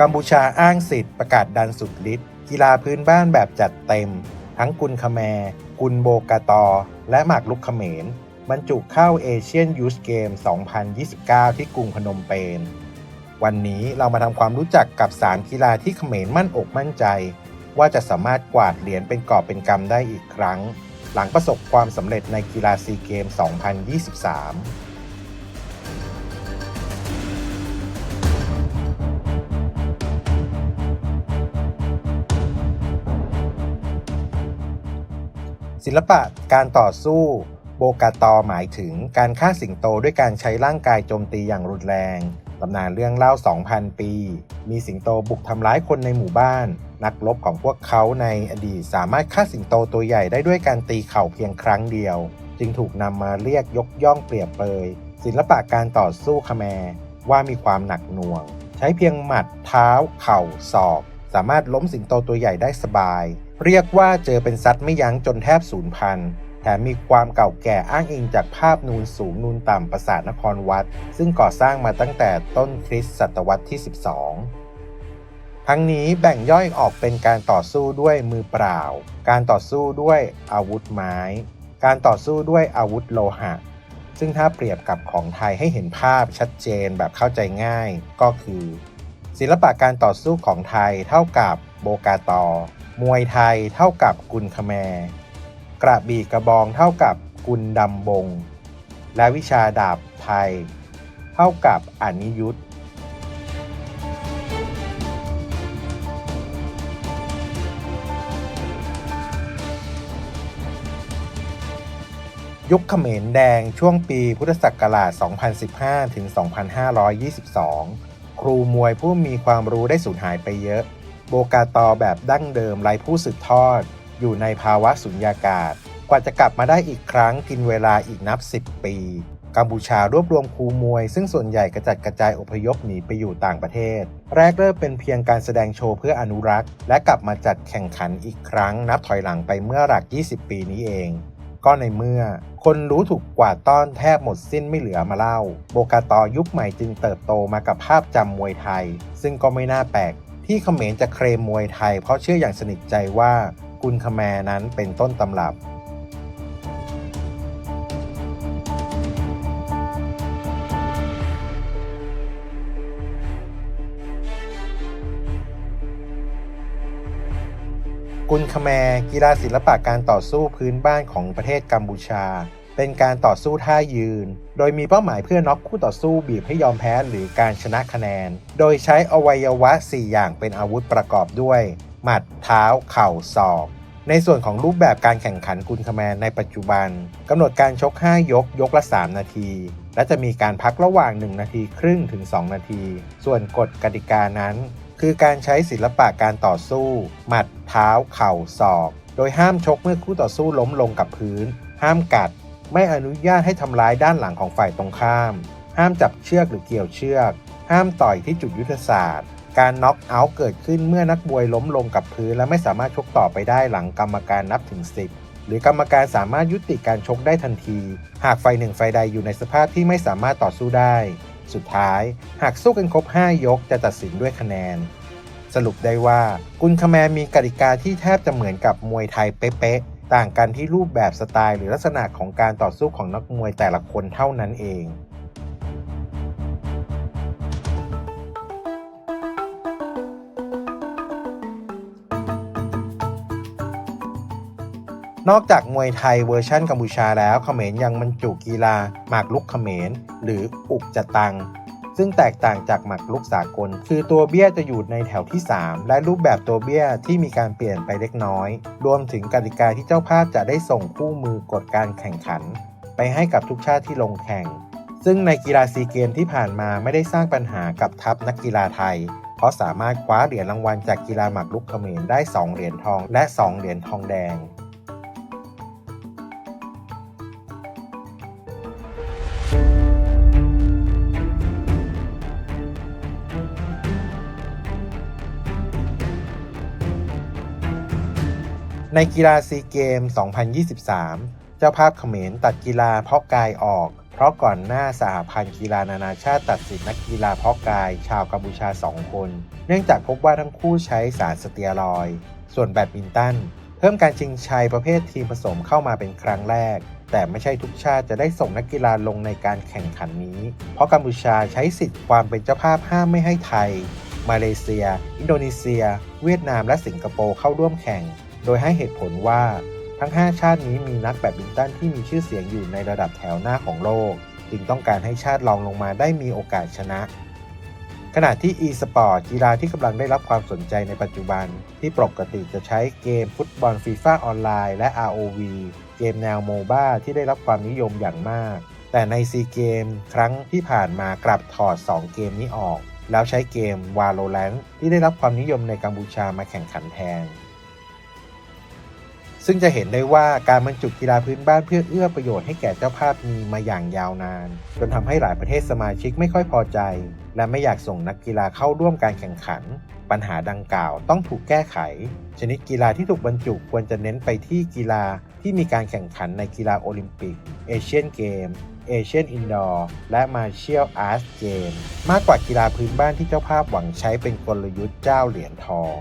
กัมพูชาอ้างสิทธิ์ประกาศดันสุดฤทธิ์กีฬาพื้นบ้านแบบจัดเต็ม ทั้งกุนคแมกุนโบกาตอ และหมากลุกเขมร บรรจุเข้าเอเชียนยูสเกม 2029 ที่กรุงพนมเปญวันนี้เรามาทำความรู้จักกับสามกีฬาที่เขมรมั่นอกมั่นใจ ว่าจะสามารถกวาดเหรียญเป็นกอบเป็นกำได้อีกครั้ง หลังประสบความสำเร็จในกีฬาซีเกม 2023 ศิลปะการต่อสู้ โบกาตอหมายถึงการฆ่าสิงโตด้วยการใช้ร่างกายโจมตีอย่างรุนแรง ตำนานเรื่องเล่า 2,000 ปี มีสิงโตบุกทำร้ายคนในหมู่บ้าน นักรบของพวกเขาในอดีตสามารถฆ่าสิงโตตัวใหญ่ได้ด้วยการตีเข่าเพียงครั้งเดียว จึงถูกนำมาเรียกยกย่องเปรียบเปยศิลปะการต่อสู้คแมว่ามีความหนักหน่วง ใช้เพียงหมัดเท้า เข่าศอก สามารถล้มสิงโตตัวใหญ่ได้สบาย เรียกว่าเจอเป็นซัดไม่ยั้งจนแทบสูญพันธุ์แถมมีความเก่าแก่อ้างอิงจากภาพนูนสูงนูนต่ำปราสาทนครวัด ซึ่งก่อสร้างมาตั้งแต่ต้นคริสต์ศตวรรษที่ 12 ทั้งนี้แบ่งย่อยออกเป็นการต่อสู้ด้วยมือเปล่า การต่อสู้ด้วยอาวุธไม้ การต่อสู้ด้วยอาวุธโลหะ ซึ่งถ้าเปรียบกับของไทยให้เห็นภาพชัดเจนแบบเข้าใจง่ายก็คือ ศิลปะการต่อสู้ของไทยเท่ากับโบกาตอ มวยไทยเท่ากับกุนคแมร์กระบี่กระบองเท่ากับกุนดำบง และวิชาดาบไทย เท่ากับอนิยุทธยุคเขมรแดงช่วงปีพุทธศักราช 2015 ถึง 2522 ครูมวยผู้มีความรู้ได้สูญหายไปเยอะ โบกาตอแบบดั้งเดิมไร้ผู้สืบทอด อยู่ในภาวะสุญญากาศ กว่าจะกลับมาได้อีกครั้งกินเวลาอีกนับ 10 ปี กัมพูชารวบรวมครูมวย ซึ่งส่วนใหญ่กระจัดกระจายอพยพหนีไปอยู่ต่างประเทศ แรกเริ่มเป็นเพียงการแสดงโชว์เพื่ออนุรักษ์ และกลับมาจัดแข่งขันอีกครั้ง นับถอยหลังไปเมื่อหลัก 20 ปีนี้เองก็ในเมื่อ คนรู้ถูกกวาดต้อนแทบหมดสิ้นไม่เหลือมาเล่า โบกาตอยุคใหม่จึงเติบโตมากับภาพจำมวยไทย ซึ่งก็ไม่น่าแปลก ที่เขมรจะเคลมมวยไทย เพราะเชื่ออย่างสนิทใจว่ากุนคแมนั้นเป็นต้นตำรับกุนคแมกีฬาศิลปะการต่อสู้พื้นบ้านของประเทศกัมพูชา เป็นการต่อสู้ท่ายืน โดยมีเป้าหมายเพื่อน็อกคู่ต่อสู้บีบให้ยอมแพ้หรือการชนะคะแนน โดยใช้อวัยวะ 4 อย่างเป็นอาวุธประกอบด้วย หมัด เท้า เข่า ศอก ในส่วนของรูปแบบการแข่งขันกุนคแมนในปัจจุบันกำหนดการชก 5 ยก ยกละ 3 นาที และจะมีการพักระหว่าง 1 นาทีครึ่งถึง 2 นาที ส่วนกฎกติกานั้น คือการใช้ศิลปะการต่อสู้ หมัด เท้า เข่า ศอก โดยห้ามชกเมื่อคู่ต่อสู้ล้มลงกับพื้น ห้ามกัด ไม่อนุญาตให้ทำร้ายด้านหลังของฝ่ายตรงข้าม ห้ามจับเชือกหรือเกี่ยวเชือก ห้ามต่อยที่จุดยุทธศาสตร์ การน็อกเอาท์เกิดขึ้นเมื่อนักบวยล้มลงกับพื้น และไม่สามารถชกต่อไปได้หลังกรรมการนับถึง 10 หรือกรรมการสามารถยุติการชกได้ทันที หากฝ่ายหนึ่งฝ่ายใดอยู่ในสภาพที่ไม่สามารถต่อสู้ได้ สุดท้าย หากสู้กันครบ 5 ยกจะตัดสินด้วยคะแนน สรุปได้ว่ากุนคแมร์มีกติกาที่แทบจะเหมือนกับมวยไทยเป๊ะๆ ต่างกันที่รูปแบบสไตล์หรือลักษณะของการต่อสู้ของนักมวยแต่ละคนเท่านั้นเองนอกจากมวยไทยเวอร์ชั่นกัมพูชาแล้วเขมรยังบรรจุกีฬาหมากลุกเขมรหรืออุกจตัง ซึ่งแตกต่างจากหมากลุกสากล คือตัวเบี้ยจะอยู่ในแถวที่ 3 และรูปแบบตัวเบี้ยที่มีการเปลี่ยนไปเล็กน้อย รวมถึงกติกาที่เจ้าภาพจะได้ส่งคู่มือกฎการแข่งขัน ไปให้กับทุกชาติที่ลงแข่ง ซึ่งในกีฬาซีเกมที่ผ่านมาไม่ได้สร้างปัญหากับทัพนักกีฬาไทย เพราะสามารถคว้าเหรียญรางวัลจากกีฬาหมากรุกเขมรได้ 2 เหรียญทองและ 2 เหรียญทองแดง ในกีฬาซีเกม 2023 เจ้าภาพเขมรตัดกีฬาเพาะกายออก เพราะก่อนหน้าสหพันธ์กีฬานานาชาติตัดสินนักกีฬาเพาะกายชาวกัมพูชา 2 คน เนื่องจากพบว่าทั้งคู่ใช้สารสเตียรอยด์ส่วนแบดมินตัน เพิ่มการชิงชัยประเภททีมผสมเข้ามาเป็นครั้งแรก แต่ไม่ใช่ทุกชาติจะได้ส่งนักกีฬาลงในการแข่งขันนี้ เพราะกัมพูชาใช้สิทธิ์ความเป็นเจ้าภาพห้ามไม่ให้ไทย มาเลเซีย อินโดนีเซีย เวียดนามและสิงคโปร์เข้าร่วมแข่ง โดยให้เหตุผลว่าทั้ง 5 ชาตินี้มีนักแบดมินตันที่มีชื่อเสียงอยู่ในระดับแถวหน้าของโลก จึงต้องการให้ชาติรองลงมาได้มีโอกาสชนะ ขณะที่ e-sport กีฬาที่กำลังได้รับความสนใจในปัจจุบัน ที่ปกติจะใช้เกมฟุตบอลฟีฟ่าออนไลน์และ ROV เกมแนวโมบ้าที่ได้รับความนิยมอย่างมาก แต่ในซีเกมครั้งที่ผ่านมากลับถอด 2 เกมนี้ออก แล้วใช้เกม Valorant ที่ได้รับความนิยมในกัมพูชามาแข่งขันแทน ซึ่งจะเห็นได้ว่าการบรรจุกีฬาพื้นบ้านเพื่อเอื้อประโยชน์ให้แก่เจ้าภาพมีมาอย่างยาวนาน จนทำให้หลายประเทศสมาชิกไม่ค่อยพอใจ และไม่อยากส่งนักกีฬาเข้าร่วมการแข่งขัน ปัญหาดังกล่าวต้องถูกแก้ไข ชนิดกีฬาที่ถูกบรรจุควรจะเน้นไปที่กีฬาที่มีการแข่งขันในกีฬาโอลิมปิก เอเชียนเกมเอเชียนอินดอร์และมาเชียลอาร์ตเกมมากกว่ากีฬาพื้นบ้านที่เจ้าภาพหวังใช้เป็นกลยุทธ์เจ้าเหรียญทอง